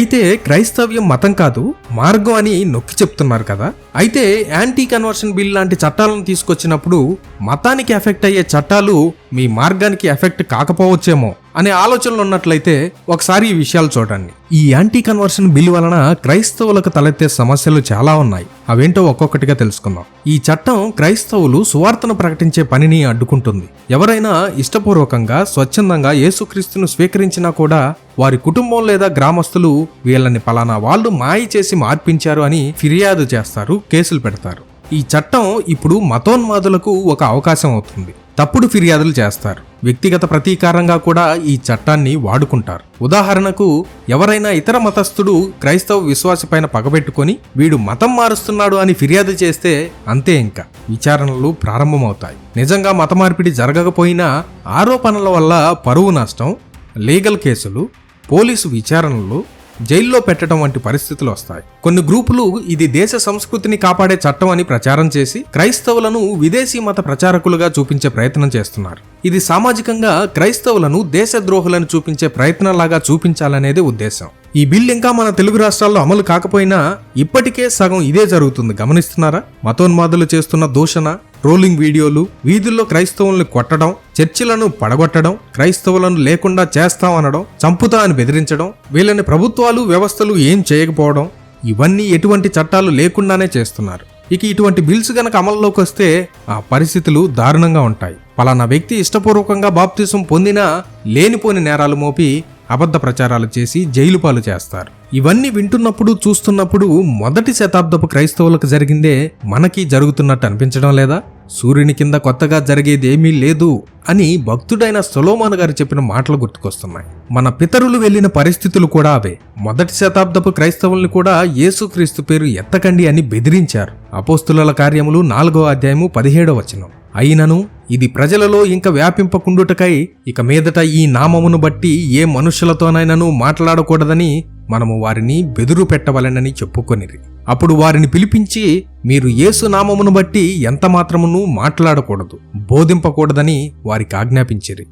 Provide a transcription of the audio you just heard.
అయితే క్రైస్తవ్యం మతం కాదు మార్గం అని నొక్కి చెప్తున్నారు కదా. అయితే యాంటీ కన్వర్షన్ బిల్ లాంటి చట్టాలను తీసుకొచ్చినప్పుడు మతానికి ఎఫెక్ట్ అయ్యే చట్టాలు మీ మార్గానికి ఎఫెక్ట్ కాకపోవచ్చేమో. అనే ఆలోచనలు ఉన్నట్లయితే ఒకసారి ఈ విషయాలు చూడండి. ఈ యాంటీ కన్వర్షన్ బిల్ వలన క్రైస్తవులకు తలెత్తే సమస్యలు చాలా ఉన్నాయి. అవేంటో ఒక్కొక్కటిగా తెలుసుకుందాం. ఈ చట్టం క్రైస్తవులు సువార్తను ప్రకటించే పనిని అడ్డుకుంటుంది. ఎవరైనా ఇష్టపూర్వకంగా స్వచ్ఛందంగా యేసుక్రీస్తును స్వీకరించినా కూడా వారి కుటుంబం లేదా గ్రామస్తులు వీళ్ళని పలానా వాళ్ళు మాయ చేసి మార్పించారు అని ఫిర్యాదు చేస్తారు కేసులు పెడతారు. ఈ చట్టం ఇప్పుడు మతోన్మాదులకు ఒక అవకాశం అవుతుంది. తప్పుడు ఫిర్యాదులు చేస్తారు. వ్యక్తిగత ప్రతీకారంగా కూడా ఈ చట్టాన్ని వాడుకుంటారు. ఉదాహరణకు ఎవరైనా ఇతర మతస్థుడు క్రైస్తవ విశ్వాసపైన పగబెట్టుకొని వీడు మతం మారుస్తున్నాడు అని ఫిర్యాదు చేస్తే అంతే ఇంకా. విచారణలు ప్రారంభమవుతాయి. నిజంగా మత మార్పిడి జరగకపోయినా ఆరోపణల వల్ల పరువు నష్టం లీగల్ కేసులు పోలీసు విచారణలు జైల్లో పెట్టడం వంటి పరిస్థితులు వస్తాయి. కొన్ని గ్రూపులు ఇది దేశ సంస్కృతిని కాపాడే చట్టం అని ప్రచారం చేసి క్రైస్తవులను విదేశీ మత ప్రచారకులుగా చూపించే ప్రయత్నం చేస్తున్నారు. ఇది సామాజికంగా క్రైస్తవులను దేశద్రోహులను చూపించే ప్రయత్నంలాగా చూపించాలనేది ఉద్దేశం. ఈ బిల్ ఇంకా మన తెలుగు రాష్ట్రాల్లో అమలు కాకపోయినా ఇప్పటికే సగం ఇదే జరుగుతుంది. గమనిస్తున్నారా? మతోన్మాదులు చేస్తున్న దూషణ ట్రోలింగ్ వీడియోలు వీధుల్లో క్రైస్తవుల్ని కొట్టడం చర్చిలను పడగొట్టడం క్రైస్తవులను లేకుండా చేస్తామనడం చంపుతా అని బెదిరించడం వీళ్ళని ప్రభుత్వాలు వ్యవస్థలు ఏం చేయకపోవడం ఇవన్నీ ఎటువంటి చట్టాలు లేకుండానే చేస్తున్నారు. ఇక ఇటువంటి బిల్స్ గనక అమల్లోకి వస్తే ఆ పరిస్థితులు దారుణంగా ఉంటాయి. పలానా వ్యక్తి ఇష్టపూర్వకంగా బాప్తీసం పొందినా లేనిపోని నేరాలు మోపి అబద్ధ ప్రచారాలు చేసి జైలు పాలు చేస్తారు. ఇవన్నీ వింటున్నప్పుడు చూస్తున్నప్పుడు మొదటి శతాబ్దపు క్రైస్తవులకు జరిగిందే మనకి జరుగుతున్నట్టు అనిపించడం లేదా? సూర్యుని కింద కొత్తగా జరిగేదేమీ లేదు. అని భక్తుడైన సొలోమాన్ గారు చెప్పిన మాటలు గుర్తుకొస్తున్నాయి. మన పితరులు వెళ్ళిన పరిస్థితులు కూడా అవే. మొదటి శతాబ్దపు క్రైస్తవుల్ని కూడా యేసుక్రీస్తు పేరు ఎత్తకండి అని బెదిరించారు. అపోస్తుల కార్యములు నాలుగో అధ్యాయము పదిహేడో వచనం. అయినను ఇది ప్రజలలో ఇంక వ్యాపింపకుండుటకై ఇక మీదట ఈ నామమును బట్టి ఏ మనుషులతోనైనను మాట్లాడకూడదని మనము వారిని బెదురు పెట్టవలెనని చెప్పుకొనిరి. అప్పుడు వారిని పిలిపించి మీరు యేసు నామమును బట్టి ఎంత మాత్రమును మాట్లాడకూడదు బోధింపకూడదని వారికి ఆజ్ఞాపించిరి.